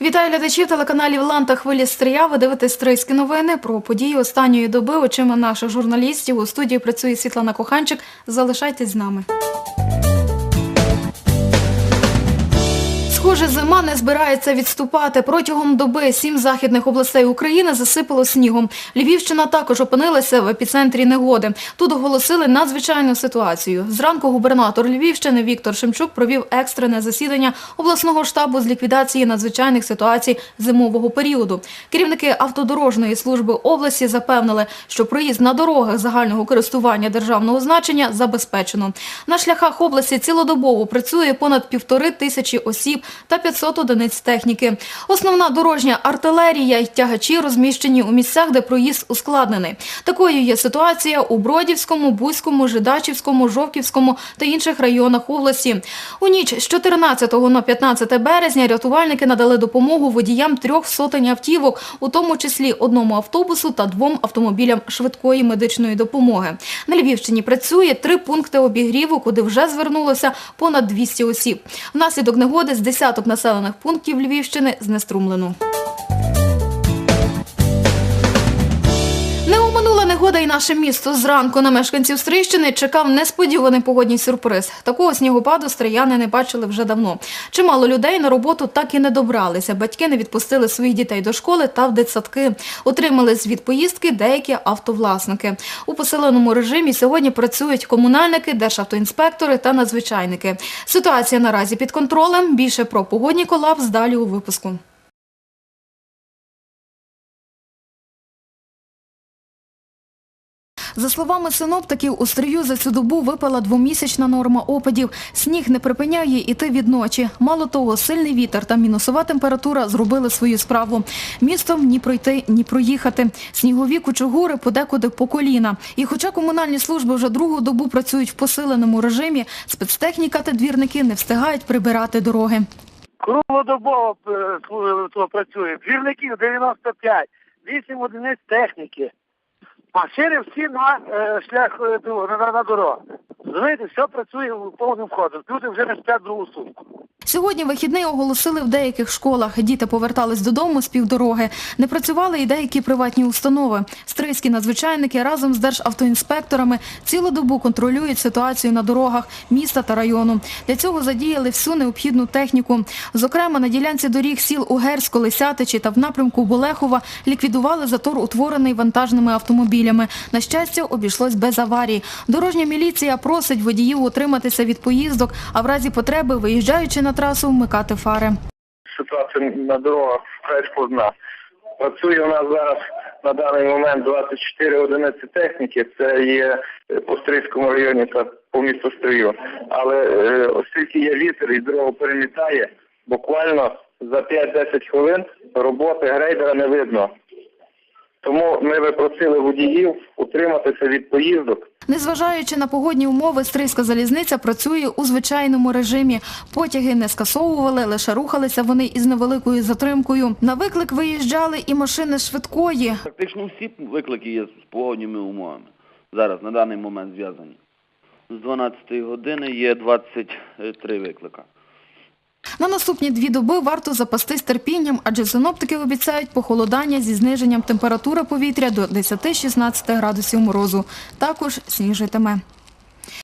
Вітаю глядачів телеканалів Ланта Хвилі Стрія. Ви дивитесь Стрийські новини про події останньої доби очима наших журналістів. У студії працює Світлана Коханчик. Залишайтесь з нами. Схоже, зима не збирається відступати. Протягом доби сім західних областей України засипало снігом. Львівщина також опинилася в епіцентрі негоди. Тут оголосили надзвичайну ситуацію. Зранку губернатор Львівщини Віктор Шемчук провів екстрене засідання обласного штабу з ліквідації надзвичайних ситуацій зимового періоду. Керівники автодорожної служби області запевнили, що проїзд на дорогах загального користування державного значення забезпечено. На шляхах області цілодобово працює понад півтори тисячі осіб та 500 одиниць техніки. Основна дорожня артилерія й тягачі розміщені у місцях, де проїзд ускладнений. Такою є ситуація у Бродівському, Бузькому, Жидачівському, Жовківському та інших районах області. У ніч з 14 на 15 березня рятувальники надали допомогу водіям трьох сотень автівок, у тому числі одному автобусу та двом автомобілям швидкої медичної допомоги. На Львівщині працює три пункти обігріву, куди вже звернулося понад 200 осіб. Внаслідок негоди з десяток населених пунктів Львівщини знеструмлено. Не оминула негода й наше місто. Зранку на мешканців Стрийщини чекав несподіваний погодній сюрприз. Такого снігопаду стрияни не бачили вже давно. Чимало людей на роботу так і не добралися. Батьки не відпустили своїх дітей до школи та в дитсадки. Отримали звіт поїздки деякі автовласники. У посиленому режимі сьогодні працюють комунальники, державтоінспектори та надзвичайники. Ситуація наразі під контролем. Більше про погодній колапс далі у випуску. За словами синоптиків, у стрию за цю добу випала двомісячна норма опадів. Сніг не припиняє іти від ночі. Мало того, сильний вітер та мінусова температура зробили свою справу. Містом ні пройти, ні проїхати. Снігові кучугури подекуди по коліна. І хоча комунальні служби вже другу добу працюють в посиленому режимі, спецтехніка та двірники не встигають прибирати дороги. Круглодобово е, то працює. Двірників 95, 8 одиниць техніки. Машини всі на е, шлях на, до- на, на дорогу. Знаєте, все працює повним ходом. Люди вже не сплять другу сутку. Сьогодні вихідний оголосили в деяких школах. Діти повертались додому з півдороги. Не працювали і деякі приватні установи. Стрийські надзвичайники разом з державтоінспекторами цілу добу контролюють ситуацію на дорогах міста та району. Для цього задіяли всю необхідну техніку. Зокрема, на ділянці доріг сіл Угерсько, Лисятичі та в напрямку Болехова ліквідували затор, утворений вантажними автомобілями. На щастя, обійшлось без аварій. Дорожня міліція просить водіїв утриматися від поїздок, а в разі потреби, виїжджаючи на трасу, вмикати фари. ситуація на дорогах вкрай складна. Працює у нас зараз на даний момент 24 одиниці техніки. Це є по Стрийському районі та по місту Стрию. Але е, оскільки є вітер і дорогу перемітає, буквально за 5-10 хвилин роботи грейдера не видно. Тому ми би просили водіїв утриматися від поїздок Незважаючи на погодні умови, Стрийська залізниця працює у звичайному режимі. Потяги не скасовували, лише рухалися вони із невеликою затримкою. На виклик виїжджали і машини швидкої. Практично всі виклики є з погодніми умовами. Зараз на даний момент зв'язані. З 12 години є 23 виклика. На наступні дві доби варто запастись терпінням, адже синоптики обіцяють похолодання зі зниженням температури повітря до 10-16 градусів морозу. Також сніжитиме.